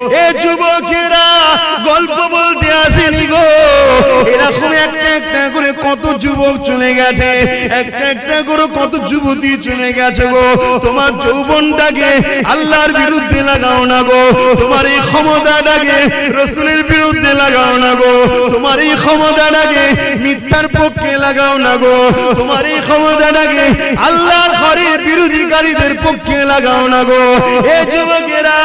এ যুবকেরা গল্প বলতে আসেনি গো। এরকম একটা একটা করে কত যুবক চলে গেছে? একটা একটা করে কত যুবতী চলে গেছে গো। তোমার যৌবনটাকে আল্লাহর বিরুদ্ধে লাগাও না গো। তোমার এই ক্ষমতাটাকে রসুলের বিরুদ্ধে লাগাও না গো। তোমার এই ক্ষমতাটাকে মিথ্যার পক্ষে লাগাও না গো। তোমার এই ক্ষমতাটাকে আল্লাহর ঘরের বিরোধীকারীদের পক্ষে লাগাও না গো। এ যুবকেরা,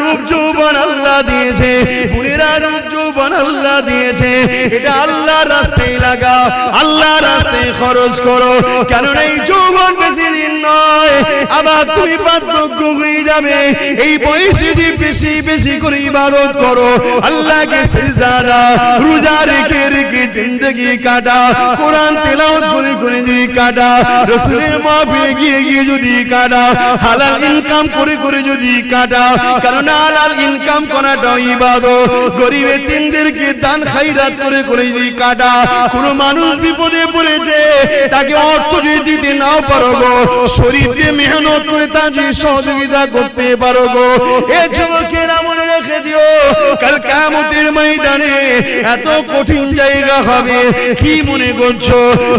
রূপ যৌবন আল্লাহ দিয়েছে। বুড়িরা রূপ যৌবন আল্লাহ দিয়েছে। এটা আল্লাহর রাস্তায় লাগাও আল্লাহর রাস্তায় খরচ করো। কেন এই যৌবন বেশি দিন নয়। আবার তুমি বার্ধক্য হয়ে যাবে। এই বয়সে যে বেশি বেশি করে ইবাদত করো, আল্লাহকে সিজদা রোজা রেখে রেখে জিন্দগি কাটা কোরআন তেলাওয়াত করে করে যদি কাটা রসুলের মাহফিলে গিয়ে গিয়ে যদি কাটা হালাল ইনকাম করে করে যদি কাটা কারণ হালাল ইনকাম করাটা ইবাদত। গরিব এতিমদেরকে দান খাইরাত করে করে যদি কাটা কোন মানুষ বিপদে পড়েছে তাকে অর্থ যদি দিতে নাও পারো গো। শরীর দিয়ে মেহনত করে তার যদি সহযোগিতা করতে পারো গো। এ যুবকের রেখে দিও। কাল কামতের ময়দানে এত কঠিন জায়গা হবে। কি মনে করছ?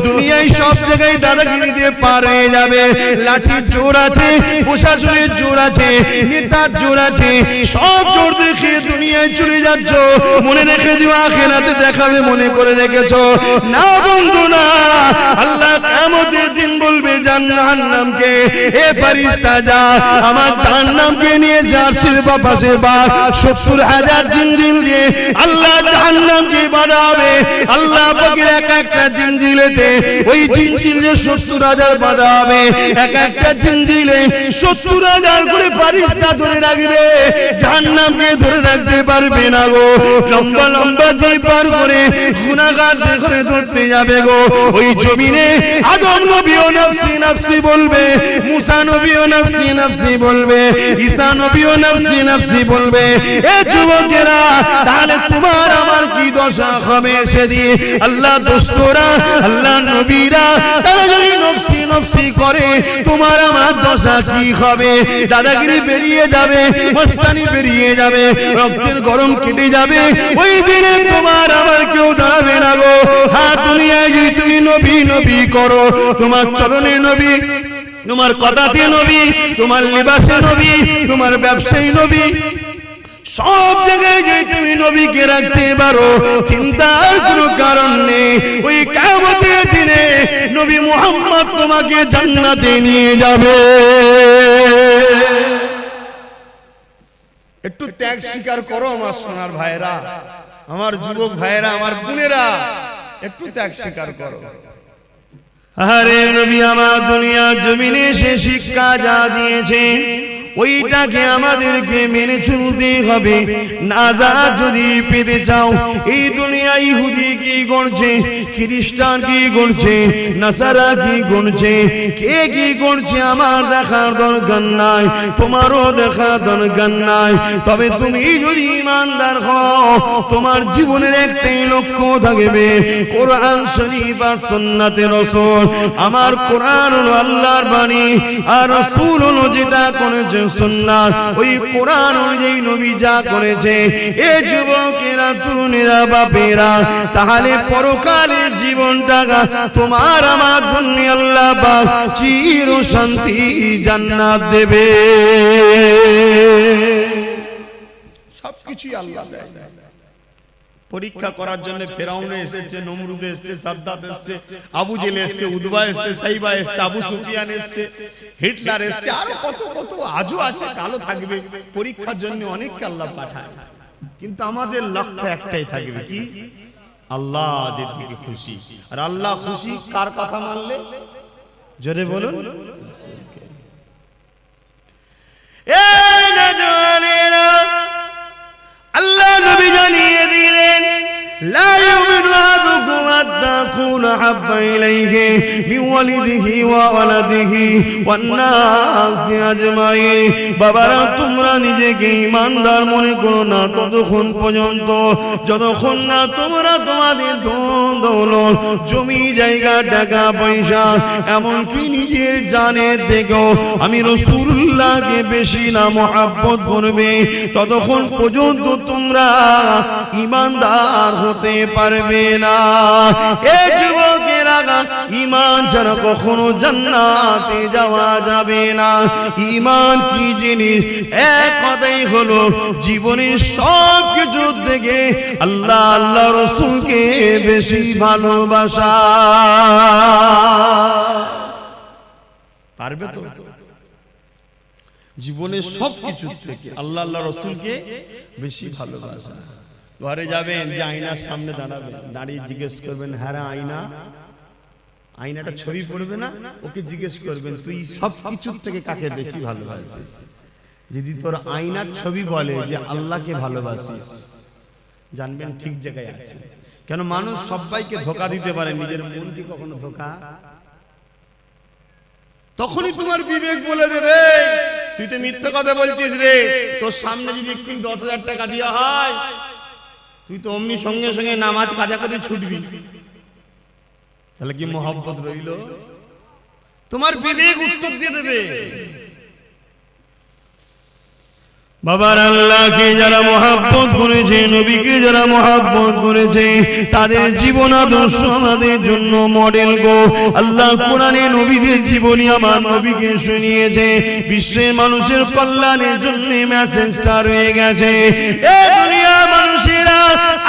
দুনিয়ায় সব জায়গায় দাদাগিরি দিয়ে পার হয়ে যাবে। লাঠির জোর আছে, প্রশাসনের জোর আছে, নেতার জোর আছে। সব জোর দেখে দুনিয়ায় চলে যাচ্ছ। মনে রেখে দিও, আখেরাতে দেখাবে, মনে করে রেখেছো। না বন্ধু না আল্লাহ কামতের দিন বলবে জাহান্নামকে, এ ফারিস্তা যা আমার জাহান্নামকে নিয়ে জার্সির বাপাসে বা সত্তর হাজার জিনজিল দিয়ে আল্লাহ জাহান্নামকে বাড়াবে। আল্লাহ পাকের এক একটা জিনজিলেতে ওই জিনজিলে সত্তর হাজার বাড়াবে। এক একটা জিনজিলে সত্তর হাজার করে ফারিস্তা ধরে রাখবে। জাহান্নামকে ধরে রাখতে পারবে না গো। লম্বা লম্বা যে পার করে গুনাহগার করে ধরতে যাবে গো। ওই জমিনে আদম নবীও নফসি নফসি বলবে, মুসা নবীও নফসি নফসি বলবে, ঈসা নবীও নফসি নফসি বলবে। তোমার দাদাগিরি বেরিয়ে যাবে, মস্তানি বেরিয়ে যাবে, রক্তের গরম কেটে যাবে। ওই দিনে তোমার আমার কেউ দাঁড়াবে না গো। তুমি নবী নবী করো, তোমার চরণে নবী, তোমার কথাতে নবী, তোমার লিবাসে নবী, তোমার ব্যবসায়ী নবী সব জায়গায় যে তুমি নবীকে রাখতে পারো। চিন্তার কোনো কারণ নেই। ওই কামতের দিনে নবী মোহাম্মদ তোমাকে জান্নাতে নিয়ে যাবে। একটু ত্যাগ স্বীকার করো আমার সোনার ভাইরা। আমার যুবক ভাইরা, আমার বোনেরা, একটু ত্যাগ স্বীকার করো। আরে নবী, আমার দুনিয়া জমিনে সে শিক্ষা যা দিয়েছে ওইটাকে আমাদেরকে মেনে চলতে হবে। নাজা যদি পেতে চাও, এই দুনিয়া ইহুদি কি করছে? খ্রিস্টান কি করছে? নাসারা কি করছে? কে কি করছে আমার দেখার দরকার নাই, তোমারও দেখার দরকার নাই। তবে তুমি যদি ইমানদার হও, তোমার জীবনের একটাই লক্ষ্য থাকবে, কোরআন শরীফ আর সুন্নাতে রসুল। আমার কোরআন আল্লাহর বাণী, আর রসুল হলো যেটা করেছে তাহলে পরকালের জীবনটা তোমার আমার জন্য আল্লাহ চির শান্তি জান্নাত দেবে। সবকিছুই আল্লাহ দেয়। পরীক্ষা করার জন্য ফেরাউনে এসেছে নমরুদ এসেছে সাদ্দাত এসেছে আবু জেল এসেছে উদবা এসেছে সাইবা এসছে আবু সুফিয়ান এসেছে হিটলার এসেছে আরও কত কত আজও আছে কালো থাকবে পরীক্ষার জন্য অনেককে আল্লাহ পাঠায়। কিন্তু আমাদের লক্ষ্য একটাই থাকবে কি? আল্লাহ যে দিকে খুশি। আর আল্লাহ খুশি কার কথা মানলে? জোরে বলুন। أحب إليه من والده وولده والناس أجمعين বাবারা তোমরা নিজেকে ইমানদার মনে করো না ততক্ষণ পর্যন্ত যতক্ষণ না তোমরা তোমাদের ধন দৌলত জমি জায়গা টাকা পয়সা এমনকি নিজের জানের দেখো আমি রসুল্লাহকে বেশি না মহাব্বত করবে ততক্ষণ পর্যন্ত তোমরা ইমানদার হতে পারবে না এ যুবকেরা ইমান ছাড়া কখনো জান্নাতে যাওয়া যাবে না। ইমান কি জিনিস? এক কথাই হলো, জীবনের সব থেকে আল্লাহ আল্লাহ রসুলকে বেশি ভালোবাসা। পারবে তো? জীবনের সব থেকে আল্লাহ আল্লাহ রসুলকে বেশি ভালোবাসা। ঘরে যাবেন, যে আয়নার সামনে দাঁড়াবেন দাঁড়িয়ে জিজ্ঞেস করবেন হ্যাঁ আয়না। আয়নাটা ছবি পড়বে না? ওকে জিজ্ঞেস করবেন, তুই সব কিছুর থেকে কাকে বেশি ভালোবাসিস? যদি তোর আয়নার ছবি বলে যে আল্লাহকে ভালোবাসিস, জানবেন ঠিক জায়গায় আছে। কেন মানুষ সবাইকে ধোকা দিতে পারে, নিজের মনকে কখনো ধোকা? তখনই তোমার বিবেক বলে দেবে, তুই তো মিথ্যে কথা বলছিস রে। তোর সামনে যদি একটু দশ হাজার টাকা দেওয়া হয় তুই তো অমনি সঙ্গে সঙ্গে নামাজ কাজা করে ছুটবি। তাহলে কি মোহাম্মত রইল? তোমার বিবেক উত্তর দিয়ে দেবে। বাবার আল্লাহকে যারা মহাব্বত করেছে, নবীকে যারা মহাব্বত করেছে, তাদের জীবন আদর্শ আমাদের জন্য মডেল গো। আল্লাহ কোরআনে নবীদের জীবনী আমার নবীকে শুনিয়েছে। বিশ্বের মানুষের কল্যাণের জন্য মেসেজটা রয়ে গেছে। এ দুনিয়া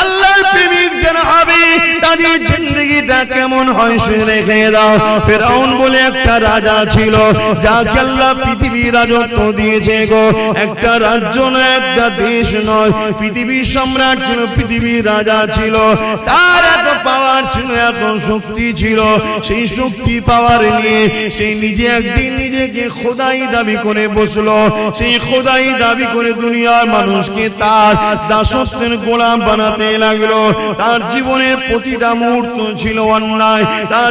আল্লাহর প্রেমিক হবে, তাদের জিন্দগিটা কেমন হয় রেখে দাও। ফেরাউন বলে একটা রাজা ছিল, যাকে আল্লাহ পৃথিবী রাজত্ব দিয়েছে গো। একটা রাজ্য একটা দেশ নয়। পৃথিবীর সম্রাট ছিল পৃথিবীর রাজা ছিল। তার এত পাওয়ার ছিল এত শক্তি ছিল, সেই শক্তি পাওয়ার নিয়ে সেই নিজে একদিন নিজেকে খোদাই দাবি করে বসল। সেই খোদাই দাবি করে দুনিয়ার মানুষকে তার দাসত্বের গোলাম বানাতে লাগল। তার জীবনের প্রতিটা মুহূর্ত ছিল অন্যায়। তার